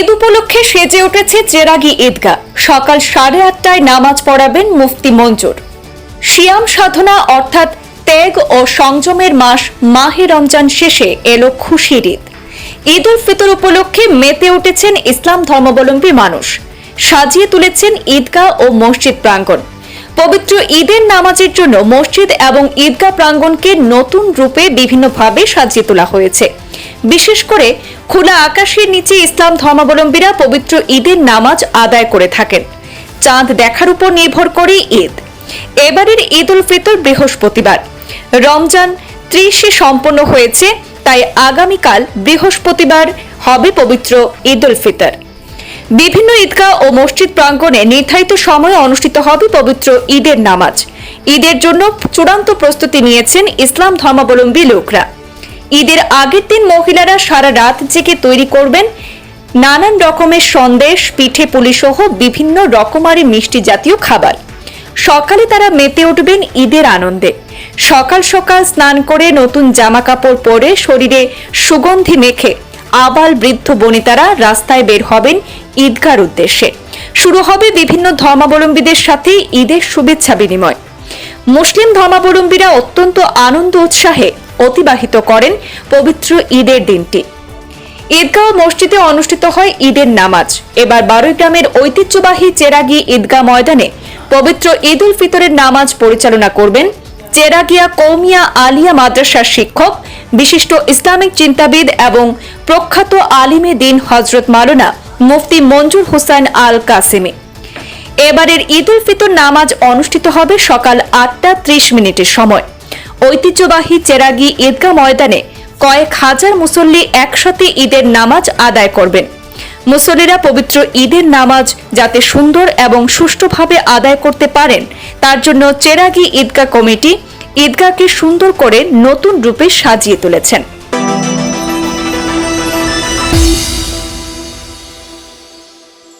ঈদ উপলক্ষে সেজে উঠেছে চেরাগি ঈদগাহ। সকাল সাড়ে আটটায় নামাজ পড়াবেন মুফতি মঞ্জুর। শিয়াম সাধনা অর্থাৎ ত্যাগ ও সংযমের মাস মাহে রমজান শেষে এলো খুশির ঈদ। ঈদ উল ফিতর উপলক্ষে মেতে উঠেছেন ইসলাম ধর্মাবলম্বী মানুষ। সাজিয়ে তুলেছেন ঈদগাহ ও মসজিদ প্রাঙ্গণ। পবিত্র ঈদের নামাজের জন্য মসজিদ এবং ঈদগাহ প্রাঙ্গণকে নতুন রূপে বিভিন্নভাবে সাজিয়ে তোলা হয়েছে। বিশেষ করে খোলা আকাশের নিচে ইসলাম ধর্মাবলম্বীরা পবিত্র ঈদের নামাজ আদায় করে থাকেন। চাঁদ দেখার উপর নির্ভর করে ঈদ। এবারের ঈদ উল ফিতর বৃহস্পতিবার। রমজান ত্রিশে সম্পন্ন হয়েছে, তাই আগামীকাল বৃহস্পতিবার হবে পবিত্র ঈদ উল ফিতর। বিভিন্ন ঈদগাহ ও মসজিদ প্রাঙ্গণে নির্ধারিত সময়ে অনুষ্ঠিত হবে পবিত্র ঈদের নামাজ। ঈদের জন্য চূড়ান্ত প্রস্তুতি নিয়েছেন ইসলাম ধর্মাবলম্বী লোকরা। ঈদের আগের দিন মহিলারা সারা রাত জেগে তৈরি করবেন নানান রকমের সন্দেশ, পিঠে পুলি সহ বিভিন্ন রকমারি মিষ্টি জাতীয় খাবার। সকালে তারা মেতে উঠবেন ঈদের আনন্দে। সকাল সকাল স্নান করে নতুন জামা কাপড় পরে শরীরে সুগন্ধি মেখে আবাল বৃদ্ধ বনিতারা রাস্তায় বের হবেন ঈদগার উদ্দেশ্যে। শুরু হবে বিভিন্ন ধর্মাবলম্বীদের সাথে ঈদের শুভেচ্ছা বিনিময়। মুসলিম ধর্মাবলম্বীরা অত্যন্ত আনন্দ উৎসাহে অতিবাহিত করেন পবিত্র ঈদের দিনটি। ঈদগাহ মসজিদে অনুষ্ঠিত হয় ঈদের নামাজ। এবার বারোই গ্রামের ঐতিহ্যবাহী চেরাগি ঈদগাহ ময়দানে পবিত্র ঈদ উল ফিতরের নামাজ পরিচালনা করবেন চেরাগিয়া কৌমিয়া আলিয়া মাদ্রাসার শিক্ষক, বিশিষ্ট ইসলামিক চিন্তাবিদ এবং প্রখ্যাত আলিমে দিন হজরত মাওলানা মুফতি মঞ্জুর হোসেন আল কাসেমি। এবারের ঈদ উল ফিতর নামাজ অনুষ্ঠিত হবে সকাল আটটা ত্রিশ মিনিটের সময়। ঐতিহ্যবাহী চেরাগি ঈদগাহ ময়দানে কয়েক হাজার মুসল্লি একসাথে ঈদের নামাজ আদায় করবেন। মুসল্লিরা পবিত্র ঈদের নামাজ যাতে সুন্দর এবং সুষ্ঠুভাবে আদায় করতে পারেন, তার জন্য চেরাগি ঈদগাহ কমিটি ঈদগাহকে সুন্দর করে নতুন রূপে সাজিয়ে তুলেছেন।